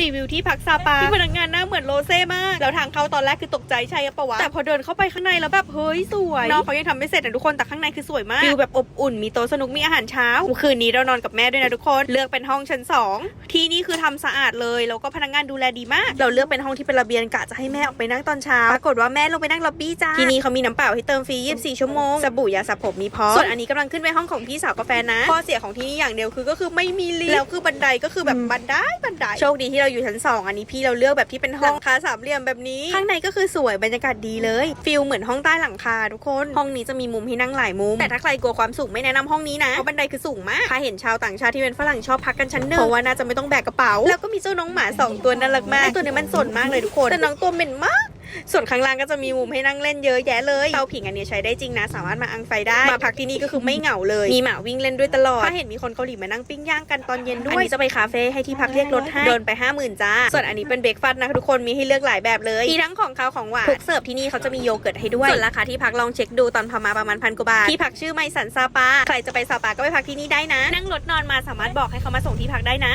รีวิวที่พักซาปาที่พนักงานหน้าเหมือนโรเซ่มากแล้วทางเข้าตอนแรกคือตกใจใช่ปะวะแต่พอเดินเข้าไปข้างในแล้วแบบเฮ้ยสวยนอกเขายังทำไม่เสร็จนะทุกคนแต่ข้างในคือสวยมากฟิลแบบอบอุ่นมีโต๊ะสนุกมีอาหารเช้า คืนนี้เรานอนกับแม่ด้วยนะทุกคนเลือกเป็นห้องชั้นสองที่นี่คือทำสะอาดเลยแล้วก็พนักงานดูแลดีมาก เราเลือกเป็นห้องที่เป็นระเบียงกะจะให้แม่ออกไปนั่งตอนเช้าปรากฏว่าแม่ลงไปนั่งล็อบบี้จ้าที่นี่เขามีน้ำเปล่าให้เติมฟรี24 ชั่วโมงสบู่ยาสระผมมีพร้อมส่วนอันนี้กำลังขึ้นไปห้องของพี่สาวกาแฟนนะข้อเสียของที่นี่อย่างเดียวคือก็คือไม่มีลิฟต์แล้วคือบันไดก็คือแบบบันไดบันไดโชคดีที่เราอยู่ชั้นสองอันนี้พี่เราเลือกแบบที่เป็นห้องคาสามเหลี่ยมแบบนี้ ข้างในก็คือสวยบรรยากาศดีเลยฟิลเหมือนห้องใต้หลังคาทุกคน ห้องนี้จะมีมุมให้นั่งหลายมุม แต่ถ้าใครกลัวความสูงไม่แนะนำห้องนี้นะเพราะบันไดคือสูงมากถ้าเห็นชาวต่างชาติที่เป็นฝรั่งชอบพักกันชั้นหนึ่งเพราะว่าน่าจะไม่ต้องแบกกระเป๋า แล้วก็มีเจ้าน้องหมาสองตัวน่ารักมากไอ้ตัวนี้มันสนมากเลยทุกคนแต่น้องตัวเหม็นมาก ส่วนข้างล่างก็จะมีมุมให้นั่งเล่นเยอะแยะเลยเตาผิงอันนี้ใช้ได้จริงนะ สามารถมาอังไฟได้ มาพักที่นี่ก็คือไม่เหงาเลย มีหมาวิ่งเล่นด้วยตลอด ถ้าเห็นมีคนเกาหลีมานั่งปิ้งย่างกันตอนเย็นด้วยอันนี้จะไปคาเฟ่ให้ที่พักเรียกรถให้โดนไป 5 0,000จ้า ส่วนอันนี้เป็นเบรกฟาสต์นะทุกคน มีให้เลือกหลายแบบเลย มีทั้งของคาวของหวานทุกเสิร์ฟที่นี่เขาจะมีโยเกิร์ตให้ด้วย ส่วนราคาที่พักลองเช็คดูตอนพามาประมาณพันกว่าบาท ที่พักชื่อไมสันซาปา ใครจะไปซาปาก็ไปพักที่นี่ได้นะ นั่งรถนอนมาสามารถบอกให้เขามาส่งที่พักได้นะ